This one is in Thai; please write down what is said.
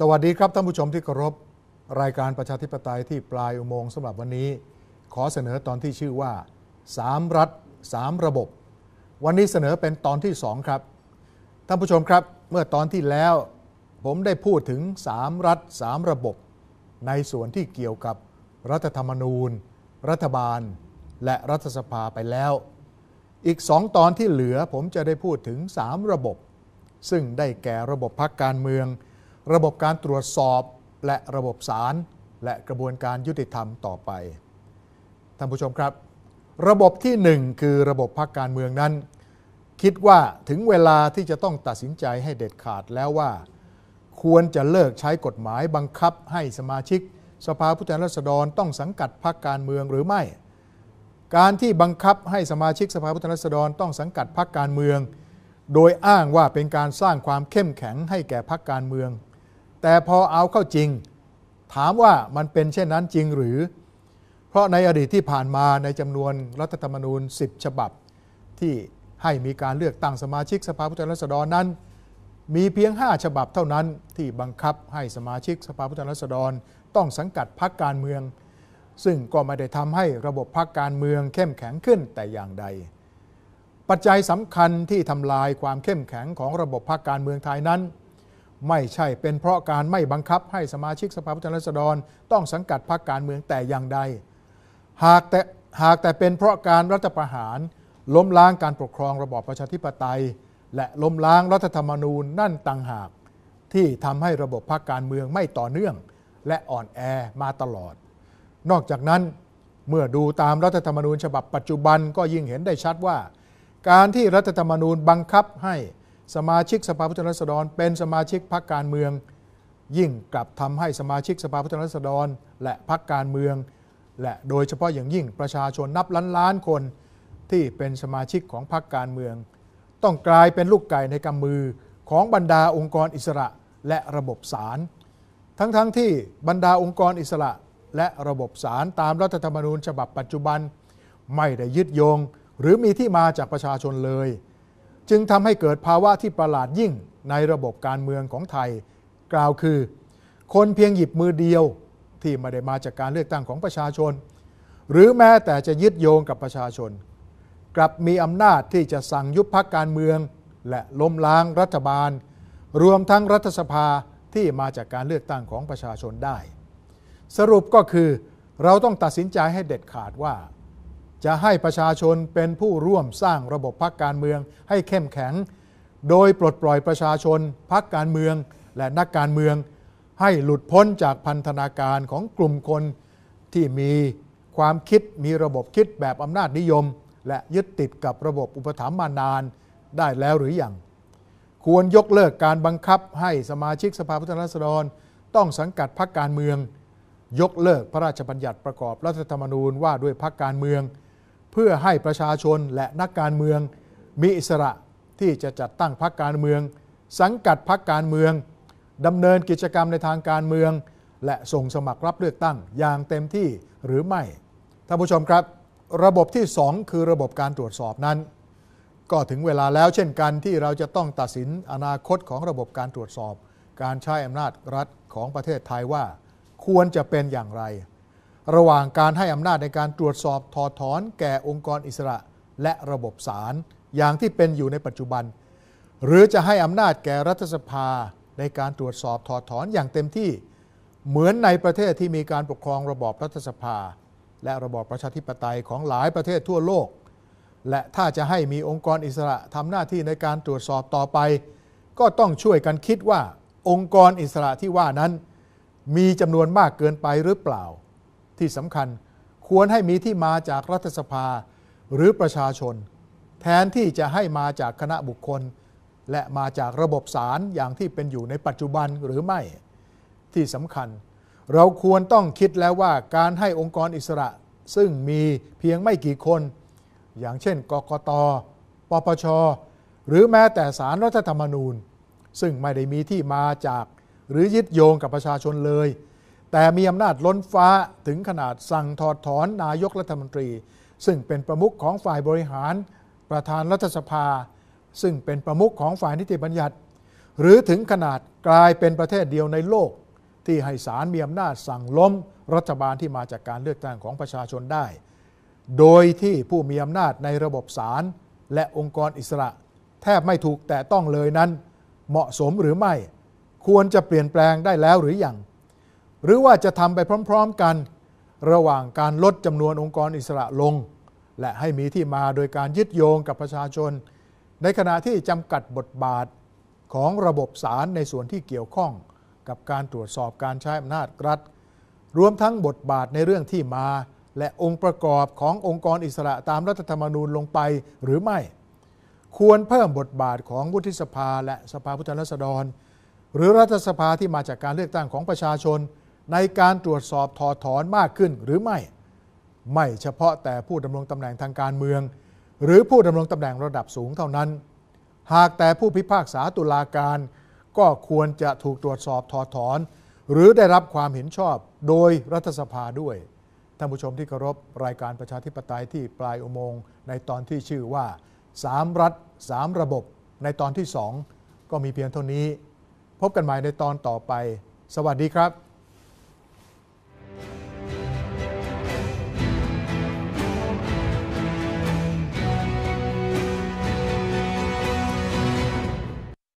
สวัสดีครับท่านผู้ชมที่เคารพรายการประชาธิปไตยที่ปลายอุโมงค์สำหรับวันนี้ ขอเสนอตอนที่ชื่อว่า 3 รัฐ 3 ระบบ วันนี้เสนอเป็นตอนที่ 2 ครับ ท่านผู้ชมครับเมื่อตอนที่แล้ว ผมได้พูดถึง 3 รัฐ 3 ระบบ ในส่วนที่เกี่ยวกับรัฐธรรมนูญ รัฐบาล และรัฐสภาไปแล้ว อีกสองตอนที่เหลือผมจะได้พูดถึง 3 ระบบ ซึ่งได้แก่ระบบพักการเมือง ระบบการตรวจสอบและระบบศาลและกระบวนการยุติธรรมต่อไป ท่านผู้ชมครับ ระบบที่หนึ่งคือระบบพักการเมืองนั้น คิดว่าถึงเวลาที่จะต้องตัดสินใจให้เด็ดขาดแล้วว่า ควรจะเลิกใช้กฎหมายบังคับให้สมาชิก สภาผู้แทนราษฎรต้องสังกัดพรรคการเมืองหรือไม่ การที่บังคับให้สมาชิกสภาผู้แทนราษฎรต้องสังกัดพรรคการเมือง โดยอ้างว่าเป็นการสร้างความเข้มแข็งให้แก่พรรคการเมือง แต่พอเอาเข้าจริง ถามว่ามันเป็นเช่นนั้นจริงหรือ เพราะในอดีตที่ผ่านมาในจำนวนรัฐธรรมนูญ 10 ฉบับ ที่ให้มีการเลือกตั้งสมาชิกสภาผู้แทนราษฎรนั้น มีเพียง 5 ฉบับเท่านั้นที่บังคับให้สมาชิกสภาผู้แทนราษฎร ต้องสังกัดพรรคการเมือง ซึ่งก็ไม่ได้ทำให้ระบบพรรคการเมืองเข้มแข็งขึ้นแต่อย่างใดปัจจัยสำคัญที่ทำลายความเข้มแข็งของระบบพรรคการเมืองไทยนั้น ไม่ใช่เป็นเพราะการไม่บังคับให้สมาชิกสภาผู้แทนราษฎร ต้องสังกัดพรรคการเมืองแต่อย่างใด หากแต่หากแต่เป็นเพราะการรัฐประหาร ล้มล้างการปกครองระบอบประชาธิปไตย และล้มล้างรัฐธรรมนูญนั่นต่างหาก ที่ทำให้ระบบพรรคการเมืองไม่ต่อเนื่อง และอ่อนแอมาตลอด นอกจากนั้นเมื่อดูตามรัฐธรรมนูญฉบับปัจจุบันก็ยิ่งเห็นได้ชัดว่า การที่รัฐธรรมนูญบังคับให้ สมาชิกสภาผู้แทนราษฎร เป็นสมาชิกพรรคการเมือง ยิ่งกลับทำให้สมาชิกสภาผู้แทนราษฎร และพรรคการเมือง และโดยเฉพาะอย่างยิ่งประชาชนนับล้านล้านคนที่เป็นสมาชิกของพรรคการเมือง ต้องกลายเป็นลูกไก่ในกำมือของบรรดาองค์กรอิสระและระบบศาลทั้งๆทที่บรรดาองค์กรอิสระและระบบศาลตามรัฐธรรมนูญฉบับปัจจุบัน ไม่ได้ยึดโยง หรือมีที่มาจากประชาชนเลย จึงทำให้เกิดภาวะที่ประหลาดยิ่งในระบบการเมืองของไทย กล่าวคือ คนเพียงหยิบมือเดียวที่ไม่ได้มาจากการเลือกตั้งของประชาชน หรือแม้แต่จะยึดโยงกับประชาชน กลับมีอำนาจที่จะสั่งยุบพักการเมือง และล้มล้างรัฐบาล รวมทั้งรัฐสภาที่มาจากการเลือกตั้งของประชาชนได้ สรุปก็คือเราต้องตัดสินใจให้เด็ดขาดว่า จะให้ประชาชนเป็นผู้ร่วมสร้างระบบพักการเมืองให้เข้มแข็ง โดยปลดปล่อยประชาชนพักการเมือง และนักการเมือง ให้หลุดพ้นจากพันธนาการของกลุ่มคนที่มีความคิดมีระบบคิดแบบอำนาจนิยม และยึดติดกับระบบอุปถัมภ์มานานได้แล้วหรืออยังควรยกเลิกการบังคับให้สมาชิกสภาผู้แทนราษฎร ต้องสังกัดพรรคการเมือง ยกเลิกพระราชบัญญัติประกอบรัฐธรรมนูญว่าด้วยพรรคการเมือง เพื่อให้ประชาชนและนักการเมือง มีอิสระที่จะจัดตั้งพรรคการเมือง สังกัดพรรคการเมืองดำเนินกิจกรรมในทางการเมือง และส่งสมัครรับเลือกตั้งอย่างเต็มที่หรือไม่ท่านผู้ชมครับ ระบบที่ 2 คือระบบการตรวจสอบนั้น ก็ถึงเวลาแล้วเช่นกันที่เราจะต้องตัดสินอนาคตของระบบการตรวจสอบ การใช้อำนาจรัฐของประเทศไทยว่า ควรจะเป็นอย่างไร ระหว่างการให้อำนาจในการตรวจสอบถอดถอนแก่องค์กรอิสระ และระบบศาลอย่างที่เป็นอยู่ในปัจจุบัน หรือจะให้อำนาจแก่รัฐสภาในการตรวจสอบถอดถอนอย่างเต็มที่ เหมือนในประเทศที่มีการปกครองระบอบรัฐสภา และระบอบประชาธิปไตยของหลายประเทศทั่วโลก และถ้าจะให้มีองค์กรอิสระทำหน้าที่ในการตรวจสอบต่อไป ก็ต้องช่วยกันคิดว่าองค์กรอิสระที่ว่านั้น มีจำนวนมากเกินไปหรือเปล่า ที่สำคัญควรให้มีที่มาจากรัฐสภาหรือประชาชน แทนที่จะให้มาจากคณะบุคคล และมาจากระบบศาลอย่างที่เป็นอยู่ในปัจจุบันหรือไม่ที่สำคัญ เราควรต้องคิดแล้วว่าการให้องค์กรอิสระ ซึ่งมีเพียงไม่กี่คน อย่างเช่น กกต ปปช หรือแม้แต่สารรัฐธรรมนูญ ซึ่งไม่ได้มีที่มาจากหรือยึดโยงกับประชาชนเลย แต่มีอำนาจล้นฟ้าถึงขนาดสั่งถอดถอนนายกรัฐมนตรี ซึ่งเป็นประมุขของฝ่ายบริหาร ประธานรัฐสภา ซึ่งเป็นประมุขของฝ่ายนิติบัญญัติ หรือถึงขนาดกลายเป็นประเทศเดียวในโลก ที่ให้ศาลมีอำนาจสั่งล้มรัฐบาลที่มาจากการเลือกตั้งของประชาชนได้ โดยที่ผู้มีอำนาจในระบบศาลและองค์กรอิสระ แทบไม่ถูกแต่ต้องเลยนั้น เหมาะสมหรือไม่ ควรจะเปลี่ยนแปลงได้แล้วหรืออยัง หรือว่าจะทำไปพร้อมๆกัน ระหว่างการลดจำนวนองค์กรอิสระลง และให้มีที่มาโดยการยึดโยงกับประชาชน ในขณะที่จำกัดบทบาทของระบบศาลในส่วนที่เกี่ยวข้องกับการตรวจสอบการใช้อำนาจรัฐ รวมทั้งบทบาทในเรื่องที่มา และองค์ประกอบขององค์กรอิสระตามรัฐธรรมนูญลงไปหรือไม่ ควรเพิ่มบทบาทของวุฒิสภาและสภาผู้แทนราษฎร หรือรัฐสภาที่มาจากการเลือกตั้งของประชาชน ในการตรวจสอบถอดถอนมากขึ้นหรือไม่ ไม่เฉพาะแต่ผู้ดำรงตำแหน่งทางการเมือง หรือผู้ดำรงตำแหน่งระดับสูงเท่านั้น หากแต่ผู้พิพากษาตุลาการ ก็ควรจะถูกตรวจสอบถอดถอน หรือได้รับความเห็นชอบโดยรัฐสภาด้วยท่านผู้ชมที่เคารพรายการประชาธิปไตยที่ปลายอุโมงค์ในตอนที่ชื่อว่า 3 รัฐ 3 ระบบ ในตอนที่ 2 ก็มีเพียงเท่านี้ พบกันใหม่ในตอนต่อไป สวัสดีครับ